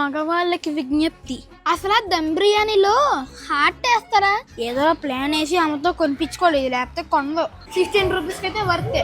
మగవాళ్ళకి విజ్ఞప్తి. అసలు దమ్ బిర్యానీలో హార్ట్ వేస్తారా? ఏదో ప్లాన్ వేసి ఆమెతో కొనిపించుకోలేదు లేకపోతే కొనదు. సిక్స్టీన్ రూపీస్కి అయితే వర్తే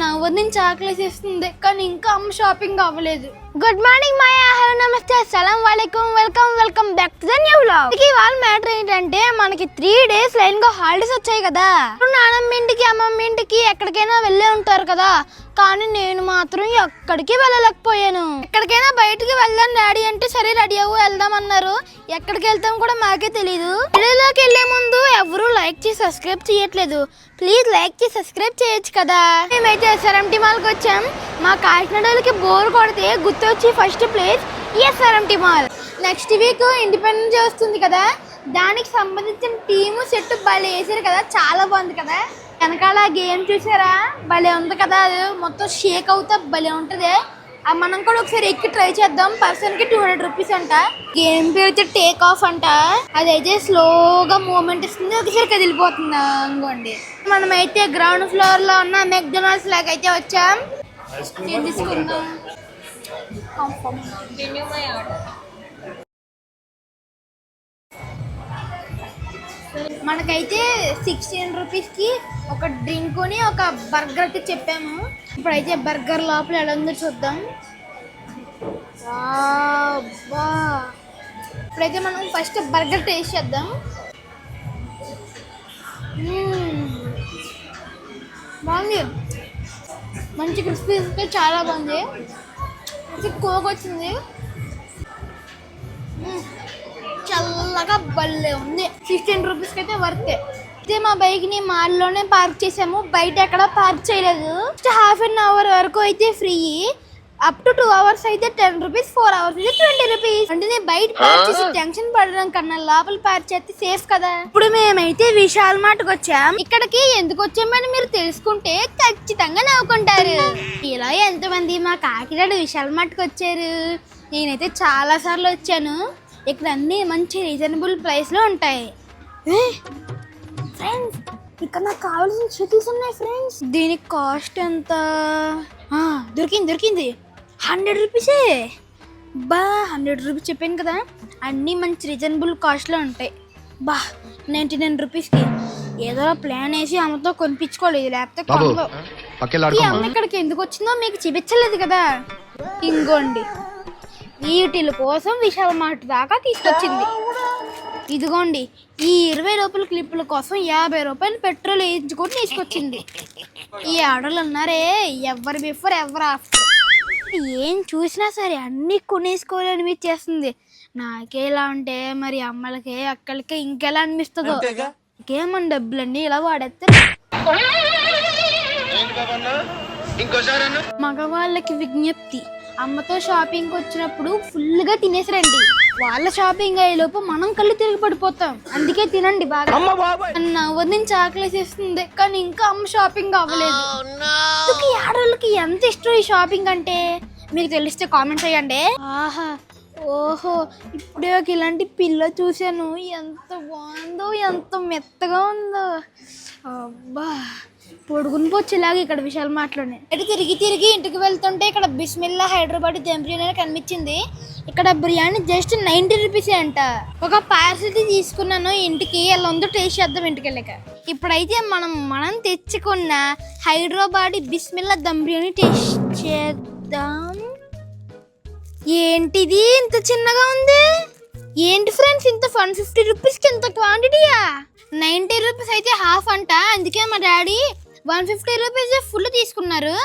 నవ్వదిని చాక్లెట్స్ ఇస్తుంది కానీ ఇంకా అమ్మ షాపింగ్ అవ్వలేదు. గుడ్ మార్నింగ్ మాయా హలో నమస్తే సలాం వాలేకుమ్ welcome welcome back to the new vlog ఇవాళ మ్యాటర్ ఏంటంటే మనకి త్రీ డేస్ లైన్గా హాలిడేస్ వచ్చాయి కదా. నానమ్మ ఇంటికి అమ్మమ్మ ఇంటికి ఎక్కడికైనా వెళ్ళే ఉంటారు కదా. కానీ నేను మాత్రం ఎక్కడికి వెళ్ళలేకపోయాను. ఎక్కడికైనా బయటికి వెళ్దాం డాడీ అంటే సరే రెడీ అవ్వు వెళ్దాం అన్నారు. ఎక్కడికి వెళ్తాం కూడా మాకే తెలియదు వీడియోలోకి వెళ్ళే ముందు ఎవరు లైక్ చేసి సబ్స్క్రైబ్ చేయట్లేదు. ప్లీజ్ లైక్ చేసి సబ్స్క్రైబ్ చేయొచ్చు కదా. మేమైతే ఎస్ఆర్ఎంటీ మాల్కి వచ్చాం. మా కాకినాడలకి బోర్ కొడితే గుర్తు వచ్చి first place ESRMT mall next week independence day వస్తుంది కదా దానికి సంబంధించిన టీము సెట్ భలే వేసారు కదా చాలా బాగుంది కదా. వెనకాల గేమ్ చూసారా? భలే ఉంది కదా అది. మొత్తం షేక్ అవుతా భలే ఉంటుంది. అది మనం కూడా ఒకసారి ఎక్కి ట్రై చేద్దాం. పర్సన్కి టూ హండ్రెడ్ రూపీస్ అంట. గేమ్ పేరు వచ్చి టేక్ ఆఫ్ అంట. అదైతే స్లోగా మూమెంట్ ఇస్తుంది. ఒకసారి కదిలిపోతుంది. అనుకోండి మనమైతే గ్రౌండ్ ఫ్లోర్లో ఉన్న మెక్డొనాల్డ్స్ లాగా అయితే వచ్చాం ఏం తీసుకుందాం మనకైతే సిక్స్టీన్ రూపీస్కి ఒక డ్రింక్ని ఒక బర్గర్ అయితే చెప్పాము. ఇప్పుడైతే బర్గర్ లోపల ఎలా ఉందో చూద్దాం. అబ్బా ఇప్పుడైతే మనం ఫస్ట్ బర్గర్ టేస్ట్ చేద్దాం. బాగుంది. మంచి క్రిస్పీ చాలా బాగుంది. కోక్ వచ్చింది. చల్లగా భలే ఉంది. సిక్స్టీన్ రూపీస్కి అయితే వర్తే అయితే మా బైక్ని మాల్లోనే పార్క్ చేసాము. బయట ఎక్కడ పార్క్ చేయలేదు. జస్ట్ హాఫ్ అన్ అవర్ వరకు అయితే free up to two hours అయితే టెన్ రూపీస్ ఫోర్ అవర్స్ అయితే ట్వంటీ రూపీస్ అంటే నేను బయట పార్క్ చేసి టెన్షన్ పడడం కన్నా లోపల పార్క్ చేస్తే సేఫ్ కదా. ఇప్పుడు మేమైతే విశాల్ మార్ట్కి వచ్చాం. ఇక్కడికి ఎందుకు వచ్చామని మీరు తెలుసుకుంటే ఖచ్చితంగా నవ్వుకుంటారు. ఇలా ఎంతమంది మా కాకినాడ విశాల్ మార్ట్కి వచ్చారు? నేనైతే చాలా సార్లు వచ్చాను. ఇక్కడ అన్ని మంచి రీజనబుల్ ప్రైస్లో ఉంటాయి. ఫ్రెండ్స్ ఇక్కడ నాకు కావాల్సిన షటిల్స్ ఉన్నాయి ఫ్రెండ్స్ దీనికి కాస్ట్ ఎంత? దొరికింది దొరికింది. హండ్రెడ్ రూపీసే? బా హండ్రెడ్ రూపీస్ చెప్పాను కదా అన్నీ మంచి రీజనబుల్ కాస్ట్లో ఉంటాయి. బా నైంటీ నైన్ రూపీస్కి ఏదో ప్లాన్ వేసి ఆమెతో కొనిపించుకోలేదు లేకపోతే కొనదు. ఈ అమ్మ ఇక్కడికి ఎందుకు వచ్చిందో మీకు చూపించలేదు కదా. ఇంకోండి వీటిల కోసం విశాల మార్ట్ దాకా తీసుకొచ్చింది. ఇదిగోండి ఈ ఇరవై రూపాయల క్లిప్పుల కోసం యాభై రూపాయలు పెట్రోల్ వేయించుకొని తీసుకొచ్చింది. ఈ ఆడలు ఉన్నారే ఎవరు బిఫోర్ ఎవరు ఆఫ్టర్ ఏం చూసినా సరే అన్నీ కొనేసుకోవాలనిపించేస్తుంది నాకే ఇలా ఉంటే మరి అమ్మలకి అక్కలకి ఇంకెలా అనిపిస్తుందో. ఇంకేమని డబ్బులన్నీ ఇలా వాడేస్తే మగవాళ్ళకి విజ్ఞప్తి. అమ్మతో షాపింగ్ వచ్చినప్పుడు ఫుల్గా తినేసిరండి. వాళ్ళ షాపింగ్ అయ్యేలోపు మనం కళ్ళు తిరిగి పడిపోతాం. అందుకే తినండి బాగా. నవ్వదిని చాక్లెట్స్ ఇస్తుంది కానీ ఇంకా అమ్మ షాపింగ్ అవ్వలేదు. ఈ ఆడవాళ్ళకి ఎంత ఇష్టం ఈ షాపింగ్ అంటే? మీకు తెలిస్తే కామెంట్ చేయండి. ఆహా. ఓహో ఇప్పుడే ఒక ఇలాంటి పిల్ల చూశాను. ఎంత బాగుందో ఎంత మెత్తగా ఉందో. అబ్బా. పొడుగుని పోచ్చేలాగా ఇక్కడ విశాల్ మాటలోనే ఇటు తిరిగి తిరిగి ఇంటికి వెళ్తుంటే ఇక్కడ బిస్మిల్లా హైదరాబాద్ దమ్ బిర్యానీ అని కనిపించింది. ఇక్కడ బిర్యానీ జస్ట్ నైంటీ రూపీసే అంట. ఒక పార్సల్ తీసుకున్నాను ఇంటికి ఎలా ఉందో టేస్ట్ చేద్దాం ఇంటికి వెళ్ళాక. ఇప్పుడైతే మనం మనం తెచ్చుకున్న హైదరాబాద్ బిస్మిల్లా దమ్ బిర్యానీ టేస్ట్ చేద్దాం. ఏంటిది? ఇంత చిన్నగా ఉంది? ఏంటి ఫ్రెండ్స్ ఇంత వన్ ఫిఫ్టీ రూపీస్కి ఇంత క్వాంటిటీయా నైంటీ రూపీస్ అయితే హాఫ్ అంట. అందుకే మా daddy one fifty rupees full తీసుకున్నారు.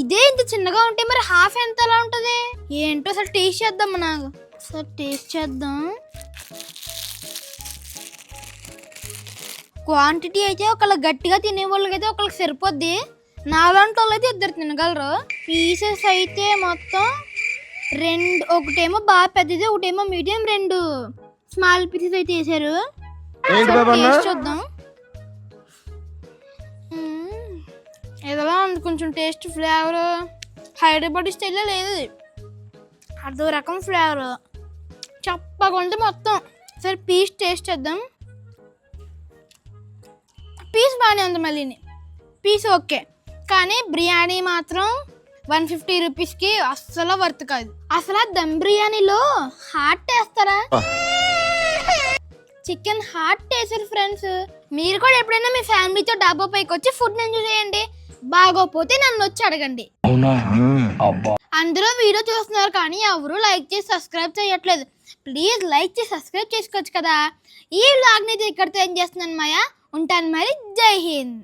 ఇదే ఇంత చిన్నగా ఉంటే మరి హాఫ్ ఎంత ఎలా ఉంటుంది? ఏంటో సార్ టేస్ట్ చేద్దాం నాకు సార్ టేస్ట్ చేద్దాం. క్వాంటిటీ అయితే ఒకళ్ళ గట్టిగా తినే వాళ్ళకి అయితే ఒకళ్ళకి సరిపోద్ది. నాలాంటి వాళ్ళు అయితే ఇద్దరు తినగలరు. పీసెస్ అయితే మొత్తం రెండు ఒకటేమో బాగా పెద్దది ఒకటేమో మీడియం రెండు. స్మాల్ పీసెస్ అయితే వేసారు ఏంటి బాబు చూద్దాం. ఏదోలా ఉంది కొంచెం టేస్ట్ ఫ్లేవర్ హైదరాబాద్ స్టైల్లో లేదు. అదో రకం ఫ్లేవర్ చెప్పకుంటే మొత్తం. సరే పీస్ టేస్ట్ చేద్దాం. పీస్ బాగానే ఉంది మళ్ళీ పీస్ ఓకే. కానీ బిర్యానీ మాత్రం వన్ ఫిఫ్టీ రూపీస్కి అస్సలు వర్త్ కాదు. అసలు దమ్ బిర్యానీలో హార్ట్ వేస్తారా? చికెన్ హార్ట్ వేసారు ఫ్రెండ్స్. మీరు కూడా ఎప్పుడైనా మీ ఫ్యామిలీతో డాబా పైకి వచ్చి ఫుడ్ ఎంజాయ్ చేయండి. బాగోపోతే నన్ను వచ్చి అడగండి. అందరూ వీడియో చూస్తున్నారు కానీ ఎవరు లైక్ చేసి సబ్స్క్రైబ్ చేయట్లేదు. ప్లీజ్ లైక్ చేసి సబ్స్క్రైబ్ చేసుకోవచ్చు కదా. ఈ వ్లాగ్ని అయితే ఇక్కడితో ఏం చేస్తున్నాను మాయా. ఉంటాను మరి. జై హింద్.